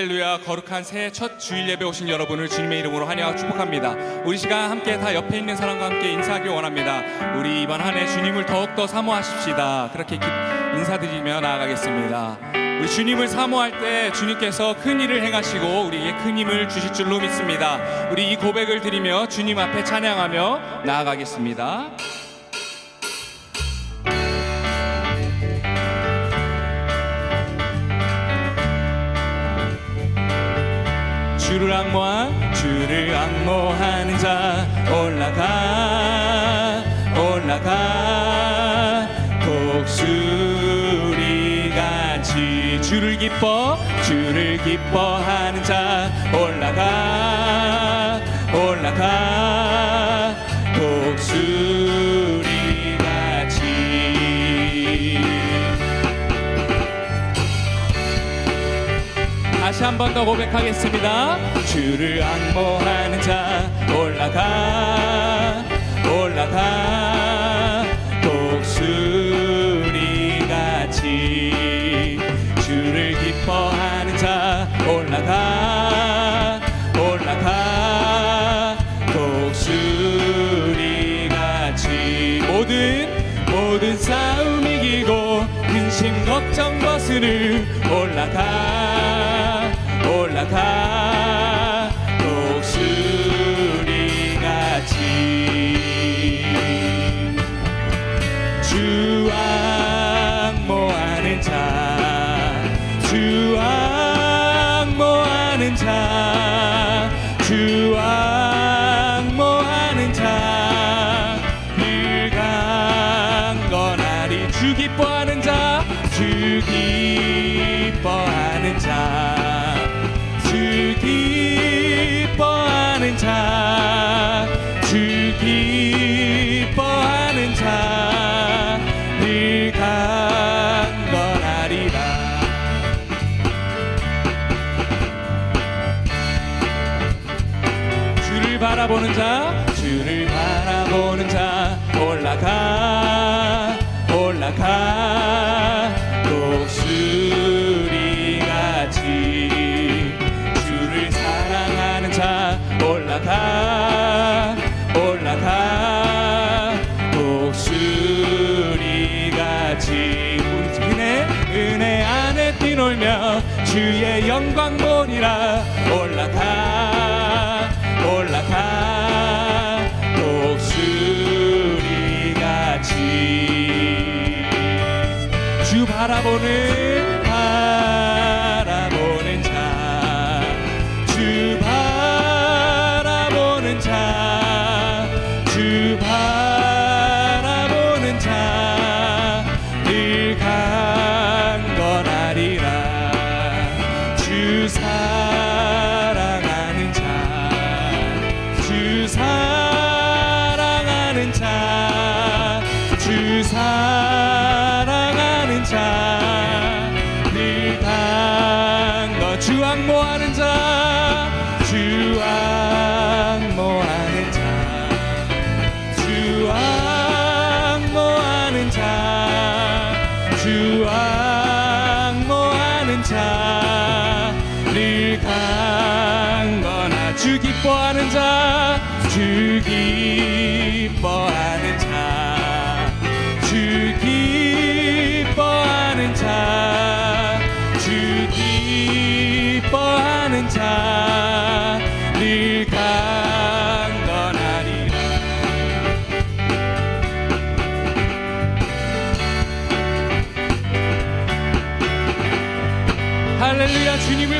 할렐루야 거룩한 새해 첫 주일 예배 오신 여러분을 주님의 이름으로 환영하고 축복합니다. 우리 시간 함께 다 옆에 있는 사람과 함께 인사하기 원합니다. 우리 이번 한 해 주님을 더욱더 사모하십시다. 그렇게 기- 인사드리며 나아가겠습니다. 우리 주님을 사모할 때 주님께서 큰 일을 행하시고 우리에게 큰 힘을 주실 줄로 믿습니다. 우리 이 고백을 드리며 주님 앞에 찬양하며 나아가겠습니다. 주를 악모한 주를 악모하는 자 올라가 올라가. 독수리같이 주를 기뻐 주를 기뻐하는 자 올라가 올라가 다시 한 번 더 고백하겠습니다. 주를 악모하는 자 올라가 올라가. 독수리 같이 주를 기뻐하는 자 올라가 올라가. 독수리 같이 모든 모든 싸움 이기고 근심 걱정 벗으는 올라가 올 영광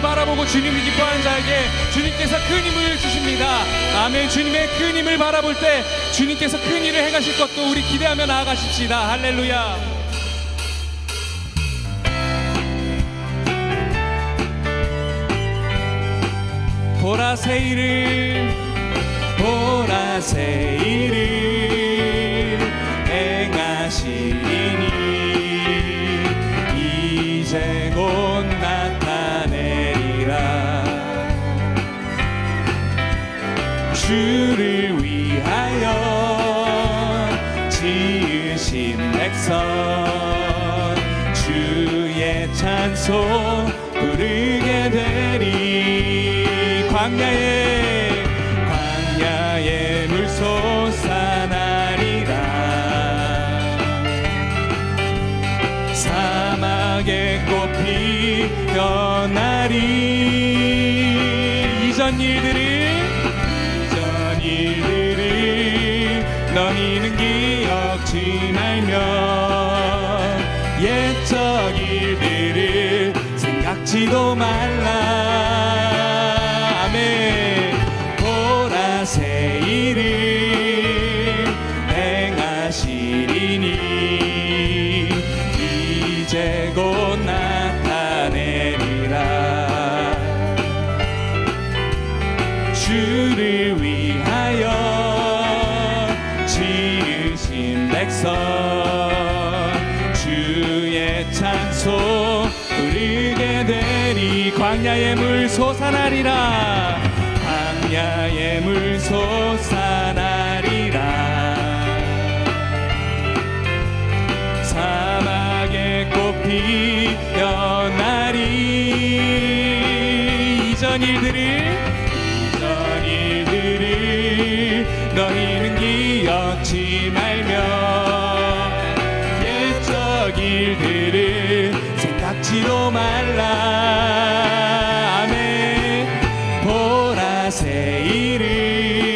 주님을 바라보고 주님을 기뻐하는 자에게 주님께서 큰 힘을 주십니다. 아멘. 주님의 큰 힘을 바라볼 때 주님께서 큰 일을 행하실 것도 우리 기대하며 나아가십시다. 할렐루야. 보라새 일을 보라새 일을 주를 위하여 지으신 백성 주의 찬송 부르게 되 되리. 광야에 광야에 물 솟아나리라. 사막에 꽃이 피어나리. 이전 일들을 이 지도 말라 피어나리. 이전 일들을 이전 일들을 너희는 기억지 말며 옛적 일들을 생각지도 말라. 아멘. 보라 새 일을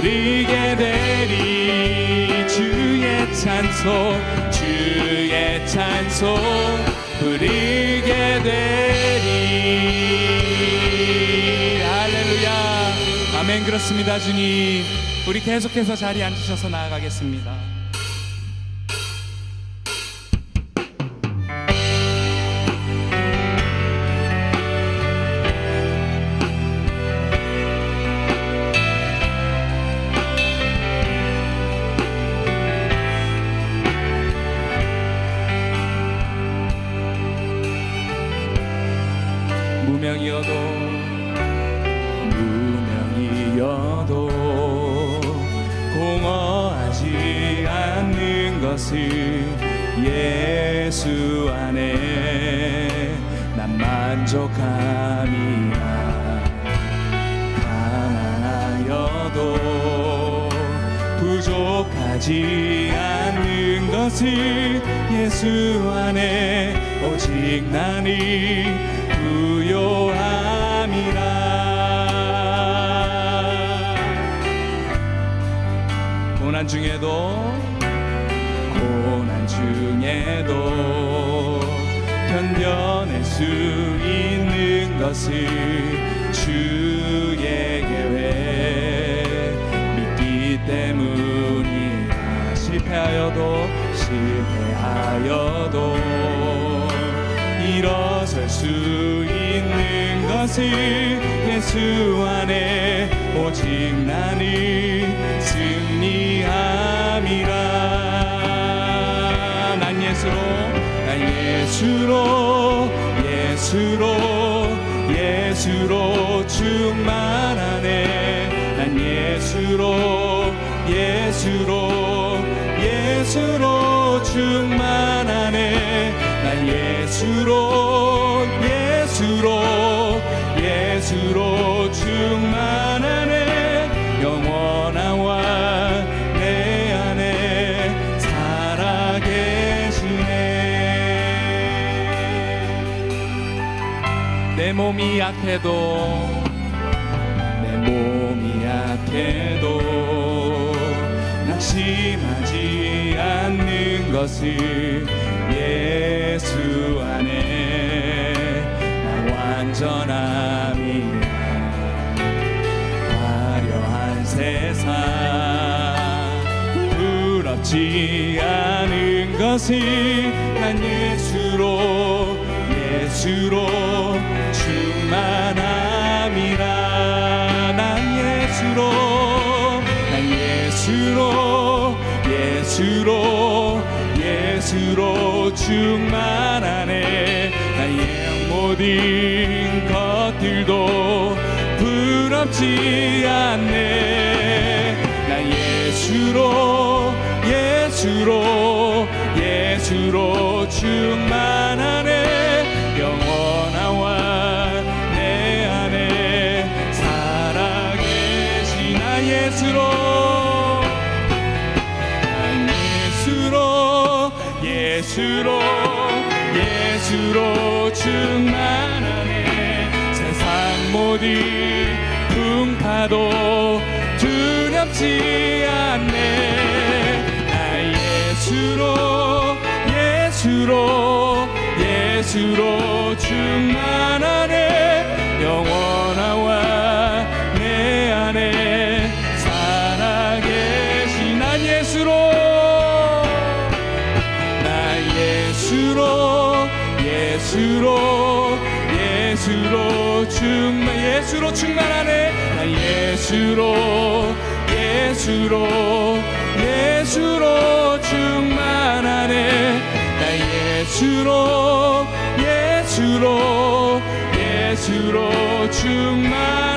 부르게 되리. 주의 찬송 주의 찬송 부르게 되리. 할렐루야. 아멘. 그렇습니다 주님. 우리 계속해서 자리에 앉으셔서 나아가겠습니다 무명이어도 무명이어도 공허하지 않는 것을 예수 안에 난 만족함이야 가난하여도 부족하지 않는 것을 예수 안에 오직 나니 부요함이라. 고난 중에도 고난 중에도 견뎌낼 수 있는 것을 주의 계획 믿기 때문이라. 실패하여도 실패하여도 일어설 수 있는 것을 예수 안에 오직 나는 승리함이라. 난 예수로 난 예수로 예수로 예수로 충만하네. 난 예수로 예수로 예수로 충만하네 난 예수로 예수로 예수로 충만하네. 영원하와 내 안에 살아계시네. 내 몸이 약해도 내 몸이 약해도 낙심하지 않는 것을 예수 안에 나 완전함이야 화려한 세상. 부럽지 않은 것을 난 예수로 예수로 충만함이라. 난 예수로 난 예수로 예수로 예수로 충만하네 나의 모든 것들도 부럽지 않네. 나 예수로 예수로 예수로 예수로 예수로 충만하네. 세상 모든 풍파도 두렵지 않네. 나 예수로 예수로 예수로 충만하네. 영원하와 내 안에 살아계신 난 예수로 예수로 예수로 충만 예수로 충만하네. 나 예수로 예수로 예수로 충만하네. 나 예수로 예수로 예수로 충만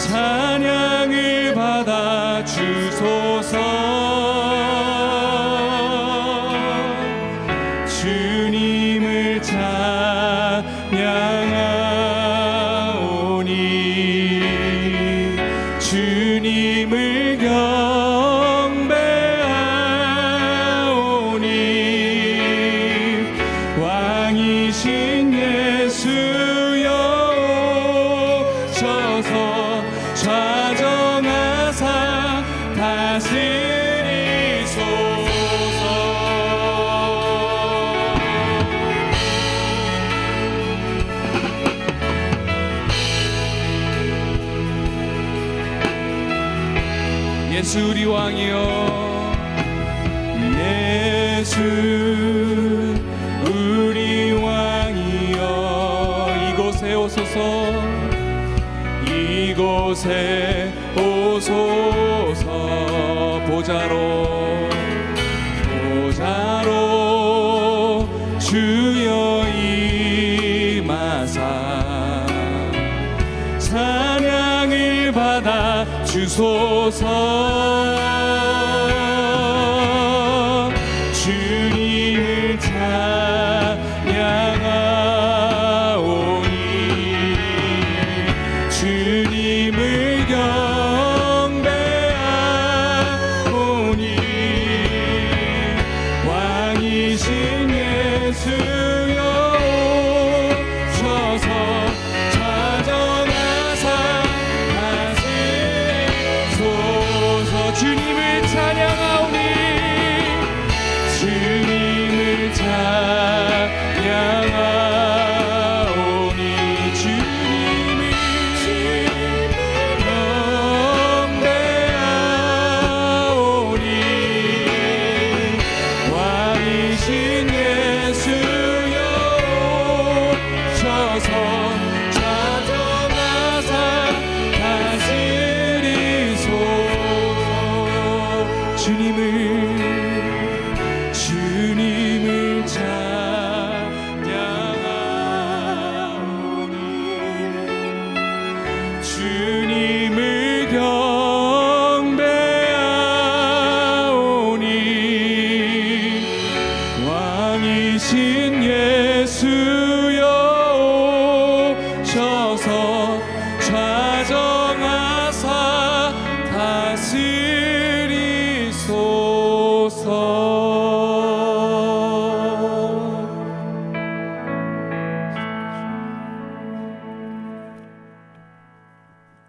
찬양을 받아 주 좌정하사 다스리소서. 예수 우리 왕이여 예수 이곳에 오소서 보자로 보자로 주여 임하사. 찬양을 받아 주소서